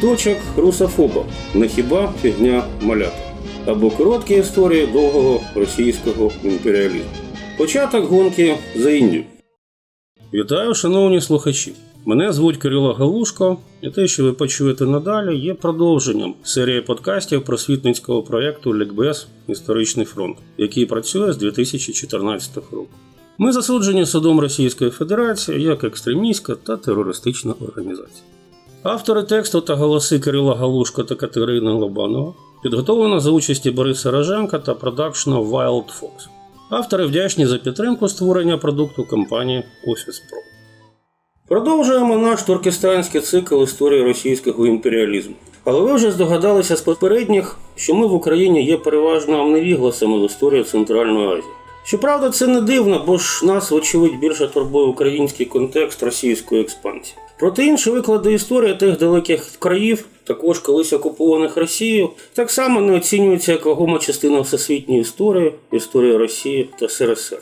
Шматочок русофоба, не хіба фігня малята. Або короткі історії довгого російського імперіалізму. Початок гонки за Індію. Вітаю, шановні слухачі. Мене звуть Кирило Галушко, і те, що ви почуєте надалі, є продовженням серії подкастів просвітницького проєкту Лікбез Історичний фронт, який працює з 2014 року. Ми засуджені судом Російської Федерації як екстремістська та терористична організація. Автори тексту та голоси Кирила Галушко та Катерини Лобанова підготовлено за участі Бориса Роженка та продакшена Wild Fox. Автори вдячні за підтримку створення продукту компанії Office Pro. Продовжуємо наш туркестанський цикл історії російського імперіалізму. Але ви вже здогадалися з попередніх, що ми в Україні є переважно невігласами в історії Центральної Азії. Щоправда, це не дивно, бо ж нас, вочевидь, більше турбує український контекст російської експансії. Проте інші виклади історії тих далеких країв, також колись окупованих Росією, так само не оцінюються як вагома частина всесвітньої історії, історії Росії та СРСР.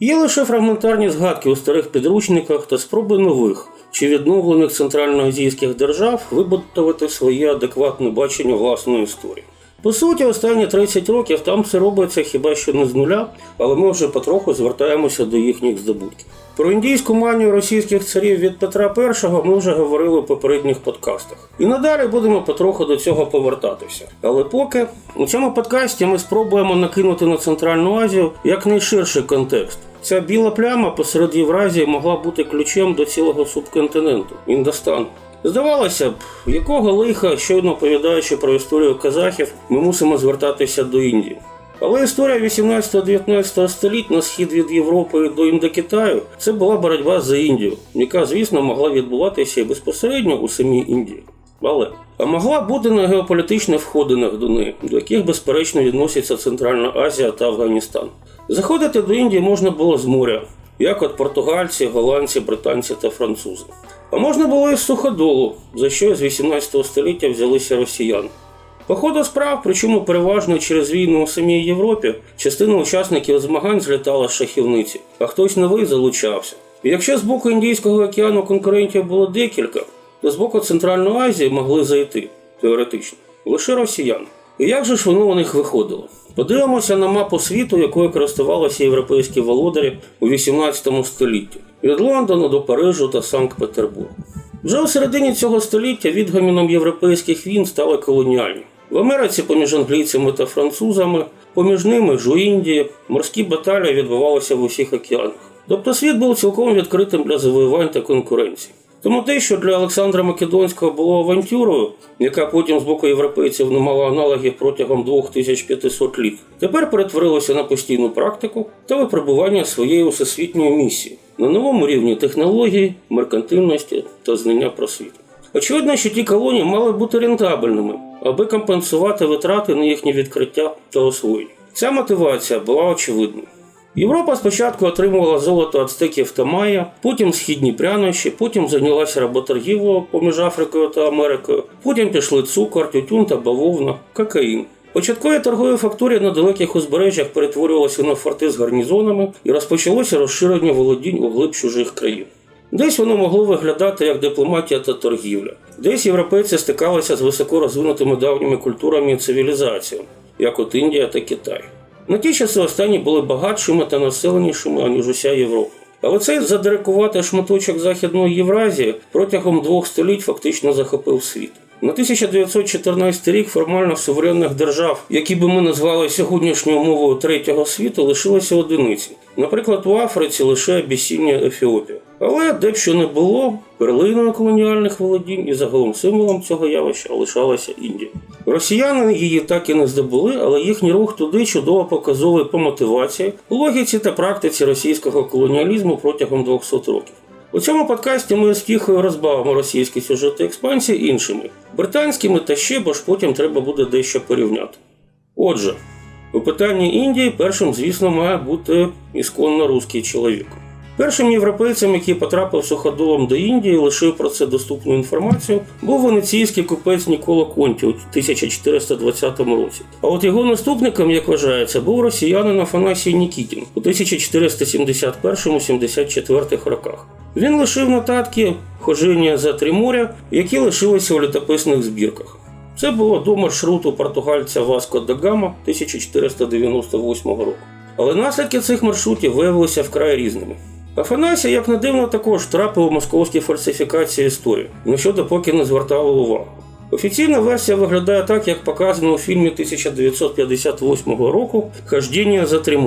Є лише фрагментарні згадки у старих підручниках та спроби нових чи відновлених центральноазійських держав вибудувати своє адекватне бачення власної історії. По суті, останні 30 років там все робиться хіба що не з нуля, але ми вже потроху звертаємося до їхніх здобутків. Про індійську манію російських царів від Петра І ми вже говорили в попередніх подкастах. І надалі будемо потроху до цього повертатися. Але поки у цьому подкасті ми спробуємо накинути на Центральну Азію якнайширший контекст. Ця біла пляма посеред Євразії могла бути ключем до цілого субконтиненту Індостану. Здавалося б, якого лиха, щойно оповідаючи про історію казахів, ми мусимо звертатися до Індії. Але історія 18-19 століть на схід від Європи до Індокитаю це була боротьба за Індію, яка, звісно, могла відбуватися і безпосередньо у самій Індії. Але а могла бути на геополітичних входинах до неї, до яких, безперечно, відносяться Центральна Азія та Афганістан. Заходити до Індії можна було з моря, як от португальці, голландці, британці та французи. А можна було і з суходолу, за що з 18 століття взялися росіяни. По ходу справ, причому переважно через війну у самій Європі, частина учасників змагань злітала з шахівниці, а хтось новий залучався. І якщо з боку Індійського океану конкурентів було декілька, то з боку Центральної Азії могли зайти теоретично лише росіяни. І як же ж воно у них виходило? Подивимося на мапу світу, якою користувалися європейські володарі у 18 столітті від Лондона до Парижу та Санкт-Петербургу. Вже у середині цього століття відгаміном європейських війн стали колоніальні. В Америці поміж англійцями та французами, поміж ними ж у Індії, морські баталії відбувалися в усіх океанах. Тобто світ був цілком відкритим для завоювань та конкуренції. Тому те, що для Олександра Македонського було авантюрою, яка потім з боку європейців не мала аналогів протягом 2500 літ, тепер перетворилося на постійну практику та випробування своєї всесвітньої місії на новому рівні технологій, меркантильності та знання про світ. Очевидно, що ті колонії мали бути рентабельними, аби компенсувати витрати на їхнє відкриття та освоєння. Ця мотивація була очевидною. Європа спочатку отримувала золото ацтеків та майя, потім східні прянощі, потім зайнялася работоргівлею поміж Африкою та Америкою, потім пішли цукор, тютюн та бавовна, кокаїн. Початкові торгові факторії на далеких узбережжях перетворювалися на форти з гарнізонами і розпочалося розширення володінь у глиб чужих країн. Десь воно могло виглядати як дипломатія та торгівля. Десь європейці стикалися з високо розвинутими давніми культурами і цивілізаціями, як от Індія та Китай. На ті часи останні були багатшими та населенішими, аніж уся Європа. Але цей задирикуватий шматочок Західної Євразії протягом двох століть фактично захопив світ. На 1914 рік формально суверенних держав, які би ми назвали сьогоднішньою мовою третього світу, лишилися одиниці. Наприклад, у Африці лише Абісінія Ефіопія. Але де б що не було, перлиною колоніальних володінь і загалом символом цього явища лишалася Індія. Росіяни її так і не здобули, але їхній рух туди чудово показовий по мотивації, логіці та практиці російського колоніалізму протягом 200 років. У цьому подкасті ми з Кіхою розбавимо російські сюжети експансії іншими, британськими та ще, бо ж потім треба буде дещо порівняти. Отже, у питанні Індії першим, звісно, має бути ісконно русський чоловік. Першим європейцем, який потрапив суходолом до Індії, лишив про це доступну інформацію, був венеційський купець Нікола Конті у 1420 році. А от його наступником, як вважається, був росіянин Афанасій Нікітін у 1471-74 роках. Він лишив нотатки хожіння за три моря, які лишилися у літописних збірках. Це було до маршруту португальця Васко да Гама 1498 року. Але наслідки цих маршрутів виявилися вкрай різними. Афанасій, як не дивно, також трапив у московські фальсифікації історії, на що допоки не звертали увагу. Офіційна версія виглядає так, як показано у фільмі 1958 року Хождіння за три.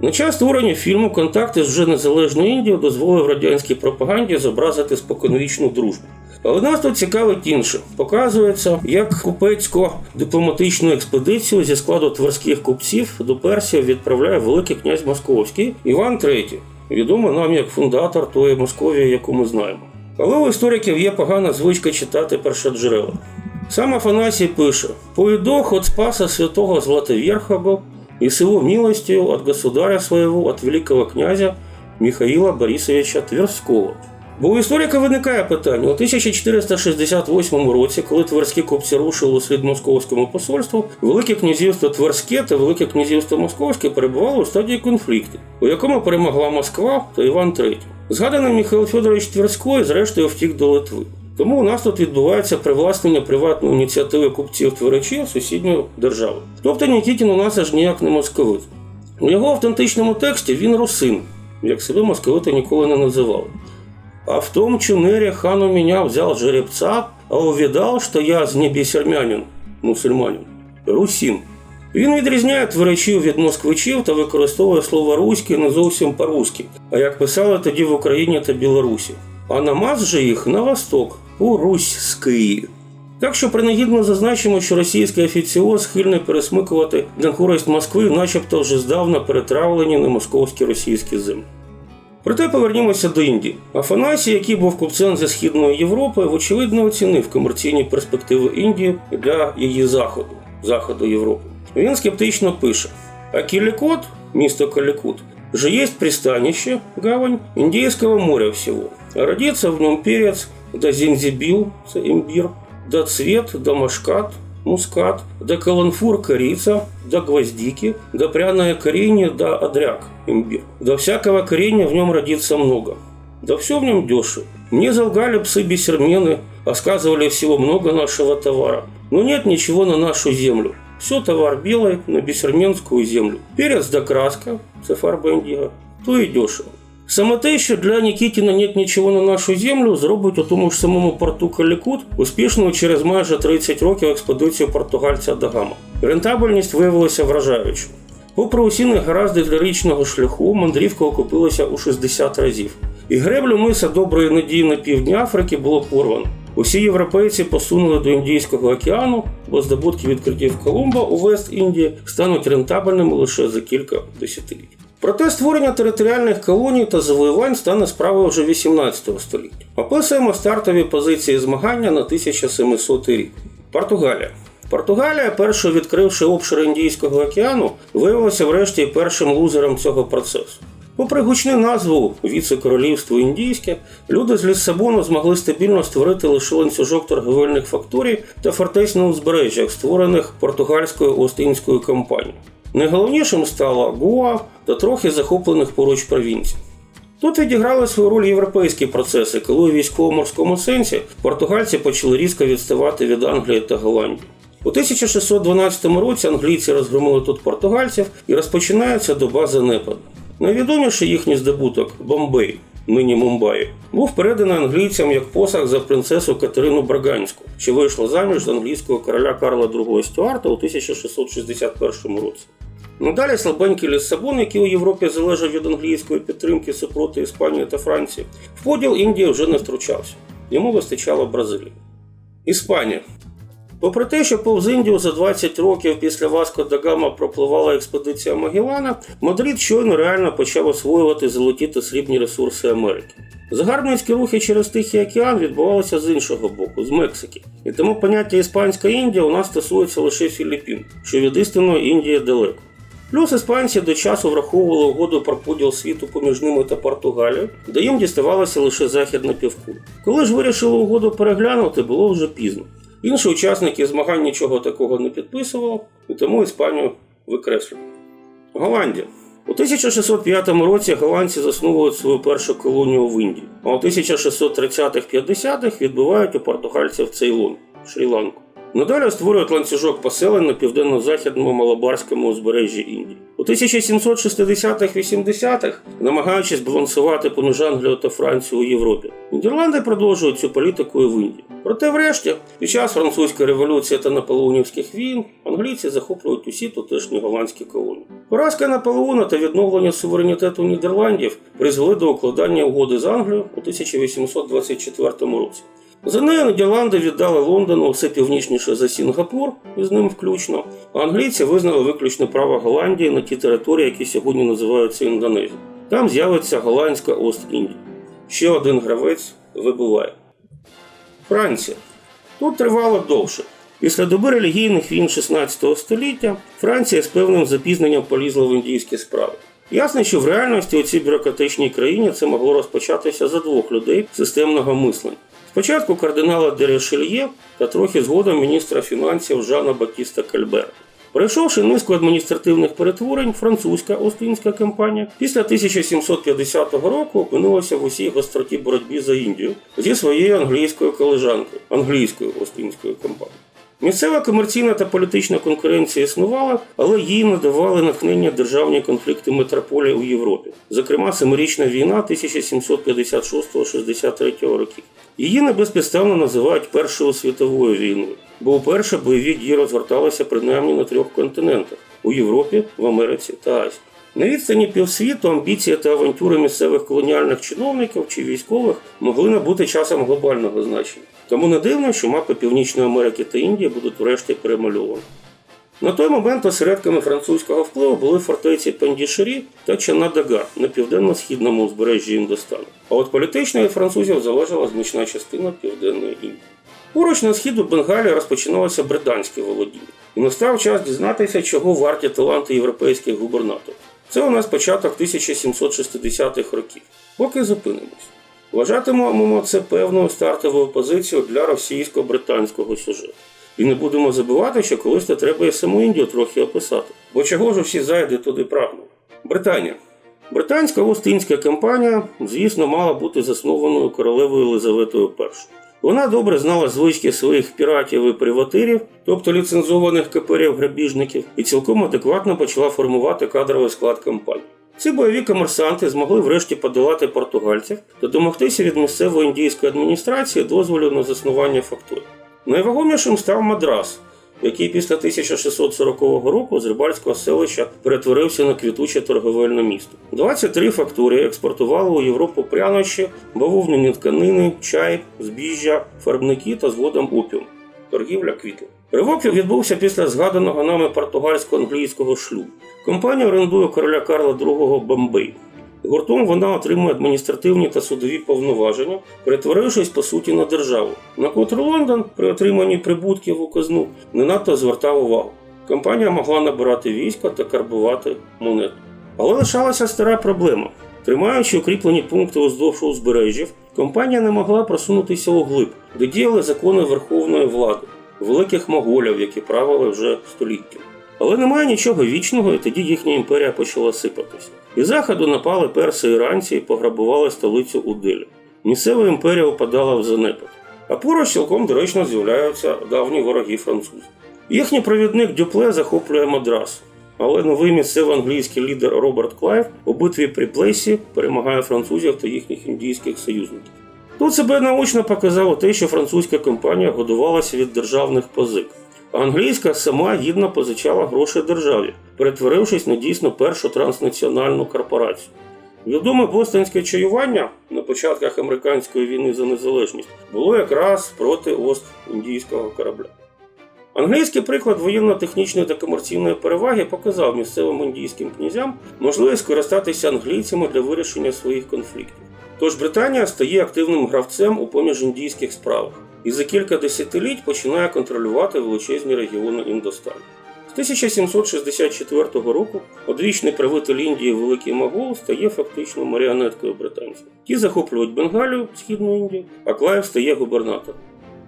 На час створення фільму контакти з вже незалежною Індією дозволив радянській пропаганді зобразити споконвічну дружбу. Але нас тут цікавить інше. Показується, як купецько-дипломатичну експедицію зі складу тверських купців до Персії відправляє Великий князь Московський Іван III, відомий нам як фундатор тої Московії, яку ми знаємо. Але у істориків є погана звичка читати першоджерела. Сам Афанасій пише: «Поїдох от спаса святого Златоверха і и с от государя своего, от великого князя Михаила Борисовича Тверського. Бо у історика виникає питання: у 1468 році, коли тверські купці рушили у слід московському посольству, Велике князівство Тверське та Велике князівство Московське перебувало у стадії конфлікту, у якому перемогла Москва та Іван III. Згаданий Михайло Федорович Тверський, зрештою, втік до Литви. Тому у нас тут відбувається привласнення приватної ініціативи купців тверачів сусідньої держави. Тобто Нікітін у нас аж ніяк не московит. У його автентичному тексті він русин, як себе московити ніколи не називали. А в том чунере хан у меня взял жеребца, а увидал, что я з небісермянин, мусульманин, русин. Він відрізняє творачів від москвичів та використовує слово руське не зовсім по-руськи, а як писали тоді в Україні та Білорусі. А намаз же їх на восток, у руський. Так що принагідно зазначимо, що російський офіціоз схильний пересмикувати на користь Москви, начебто вже здавна перетравлені на московські російські землі. Проте повернімося до Індії. Афанасій, який був купцем зі Східної Європи, вочевидь не оцінив комерційні перспективи Індії для її заходу, заходу Європи. Він скептично пише: А Кілікот, місто Калікут, же есть пристанище, гавань Индейского моря всего. А родится в нем перец, да зинзибил, це имбир, да цвет, да машкат, мускат, да каланфур, корица, да гвоздики, да пряное коренье, да одряк, имбирь. Да всякого коренья в нем родится много. Да все в нем дешево. Мне залгали псы-бисермены, а сказывали всего много нашего товара. Но нет ничего на нашу землю. Все товар белый на бисерменскую землю. Перец да краска, це фарба індіго, то і дешево. Саме те, що для Нікітіна нет нічого на нашу землю, зробить у тому ж самому порту Калікут успішною через майже 30 років експедицію португальця Дагама. Рентабельність виявилася вражаючою. Попри усі негаразди для річного шляху, мандрівка окупилася у 60 разів. І греблю миса доброї надії на півдні Африки було порвано. Усі європейці посунули до Індійського океану, бо здобутки відкриттів Колумба у Вест-Індії стануть рентабельними лише за кілька десятиліть. Проте створення територіальних колоній та завоювань стане справою вже 18 століття. Описуємо стартові позиції змагання на 1700 рік. Португалія. Португалія, першою відкривши обшири Індійського океану, виявилася врешті першим лузером цього процесу. Попри гучну назву віце-королівство індійське, люди з Ліссабону змогли стабільно створити лише ланцюжок торговельних факторій та фортець на узбережжях, створених португальською Остинською компанією. Найголовнішим стала Гуа та трохи захоплених поруч провінцій. Тут відіграли свою роль європейські процеси, коли у військово-морському сенсі португальці почали різко відставати від Англії та Голландії. У 1612 році англійці розгромили тут португальців і розпочинається доба занепаду. Найвідоміший їхній здобуток Бомбей, нині Мумбаї, був переданий англійцям як посаг за принцесу Катерину Браганську, що вийшла заміж за англійського короля Карла II Стюарта у 1661 році. Надалі слабенький Ліссабон, який у Європі залежав від англійської підтримки супроти Іспанії та Франції, в поділ Індії вже не втручався. Йому вистачало Бразилії. Іспанія. Попри те, що повз Індію за 20 років після Васко да Гама пропливала експедиція Магеллана, Мадрид щойно реально почав освоювати золоті та срібні ресурси Америки. Загарбницькі рухи через Тихий океан відбувалися з іншого боку, з Мексики. І тому поняття Іспанська Індія у нас стосується лише Філіппін, що від істинної Індії далеко. Плюс іспанці до часу враховували угоду про поділ світу поміж ними та Португалією, де їм діставалося лише західна півкуля. Коли ж вирішили угоду переглянути, було вже пізно. Інші учасники змагань нічого такого не підписували, і тому Іспанію викреслювали. Голландія. У 1605 році голландці засновують свою першу колонію в Індії, а у 1630-50-х відбивають у португальців Цейлон, Шрі-Ланку. Надалі створюють ланцюжок поселень на південно-західному Малабарському узбережжі Індії. У 1760-80-х, намагаючись балансувати поміж Англією та Францією у Європі, Нідерланди продовжують цю політику і в Індії. Проте, врешті, під час французької революції та наполеонівських війн англійці захоплюють усі тутешні голландські колонії. Поразка Наполеона та відновлення суверенітету Нідерландів призвели до укладання угоди з Англією у 1824 році. За нею Нідерланди віддали Лондону все північніше за Сінгапур, і з ним включно, а англійці визнали виключне право Голландії на ті території, які сьогодні називаються Індонезією. Там з'явиться голландська Ост-Індія. Ще один гравець вибуває. Франція. Тут тривало довше. Після доби релігійних війн 16 століття Франція з певним запізненням полізла в індійські справи. Ясно, що в реальності у цій бюрократичній країні це могло розпочатися за двох людей системного мислення. Спочатку кардинала Дерешельє та трохи згодом міністра фінансів Жана Батіста Кальбер. Пройшовши низку адміністративних перетворень, французька Остинська компанія після 1750 року опинилася в усій гостроті боротьбі за Індію зі своєю англійською колежанкою англійською Остинською компанією. Місцева комерційна та політична конкуренція існувала, але їй надавали натхнення державні конфлікти метрополії у Європі, зокрема семирічна війна 1756-63 років. Її небезпідставно називають Першою світовою війною, бо вперше бойові дії розгорталися принаймні на трьох континентах у Європі, в Америці та Азії. На відстані півсвіту амбіції та авантюри місцевих колоніальних чиновників чи військових могли набути часом глобального значення. Тому не дивно, що мапи Північної Америки та Індії будуть врешті перемальовані. На той момент осередками французького впливу були фортеці Пандішері та Чанадагар на південно-східному узбережжі Індостану. А от політично від французів залежала значна частина Південної Індії. Поруч на схід у Бенгалії розпочиналося британське володіння, і настав час дізнатися, чого варті таланти європейських губернаторів. Це у нас початок 1760-х років. Поки зупинимось. Вважатимемо це певною стартовою позицією для російсько-британського сюжету. І не будемо забувати, що колись то треба і саму Індію трохи описати. Бо чого ж всі зайди туди прагнуть? Британія. Британська Остинська компанія, звісно, мала бути заснованою королевою Єлизаветою І. Вона добре знала звички своїх піратів і приватирів, тобто ліцензованих каперів-грабіжників, і цілком адекватно почала формувати кадровий склад компанії. Ці бойові комерсанти змогли врешті подолати португальців та домогтися від місцевої індійської адміністрації дозволу на заснування факторій. Найвагомішим став Мадрас, який після 1640 року з рибальського селища перетворився на квітуче торговельне місто. 23 факторії експортували у Європу прянощі, бавовняні тканини, чай, збіжжя, фарбники та згодом опіум. Торгівля квітів. Ривок відбувся після згаданого нами португальсько-англійського шлюбу. Компанія орендує короля Карла II Бомбей. Гуртом вона отримує адміністративні та судові повноваження, перетворившись по суті на державу, на котру Лондон при отриманні прибутків у казну не надто звертав увагу. Компанія могла набирати війська та карбувати монету. Але лишалася стара проблема. Тримаючи укріплені пункти уздовж узбережжів, компанія не могла просунутися у глиб, де діяли закони верховної влади, великих моголів, які правили вже століттями. Але немає нічого вічного, і тоді їхня імперія почала сипатися. Із заходу напали перси іранці і пограбували столицю Уделі. Місцева імперія опадала в занепад. А поруч цілком доречно з'являються давні вороги французів. Їхній провідник Дюпле захоплює Мадрас, але новий місцевий англійський лідер Роберт Клайв у битві при Плейсі перемагає французів та їхніх індійських союзників. Тут себе наочно показало те, що французька компанія годувалася від державних позик. А англійська сама гідно позичала гроші державі, перетворившись на дійсно першу транснаціональну корпорацію. Відоме бостонське чаювання на початках американської війни за незалежність було якраз проти Ост-індійського корабля. Англійський приклад воєнно-технічної та комерційної переваги показав місцевим індійським князям можливість скористатися англійцями для вирішення своїх конфліктів. Тож Британія стає активним гравцем у поміж індійських справах і за кілька десятиліть починає контролювати величезні регіони Індостану. З 1764 року одвічний правитель Індії Великий Могол стає фактично маріонеткою британців. Ті захоплюють Бенгалію, Східну Індію, а Клайв стає губернатором.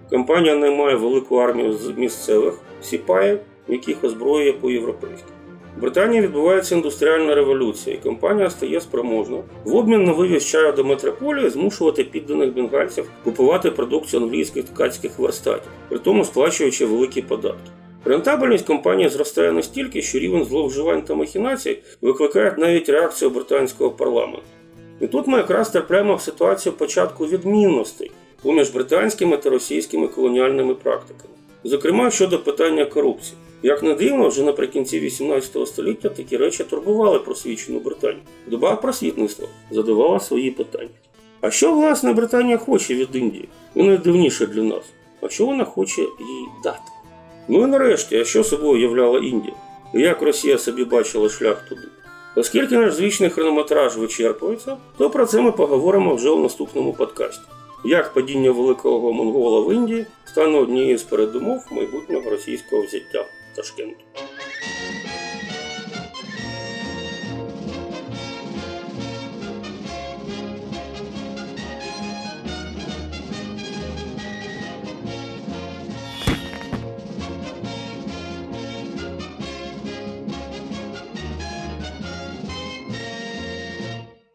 Компанія наймає велику армію з місцевих сіпаїв, яких озброює по-європейськи. В Британії відбувається індустріальна революція, і компанія стає спроможна в обмін на вивіз чаю до метрополії змушувати підданих бенгальців купувати продукцію англійських ткацьких верстатів, при тому сплачуючи великі податки. Рентабельність компанії зростає настільки, що рівень зловживань та махінацій викликає навіть реакцію британського парламенту. І тут ми якраз трапляємо в ситуацію початку відмінностей поміж британськими та російськими колоніальними практиками, зокрема щодо питання корупції. Як не дивно, вже наприкінці 18 століття такі речі турбували просвічену Британію. Доба просвітництва задавала свої питання. А що власне Британія хоче від Індії? І найдивніше для нас. А що вона хоче їй дати? Ну і нарешті, а що собою являла Індія? І як Росія собі бачила шлях туди? Оскільки наш звичний хронометраж вичерпується, то про це ми поговоримо вже у наступному подкасті. Як падіння великого монгола в Індії стане однією з передумов майбутнього російського взяття Das stimmt.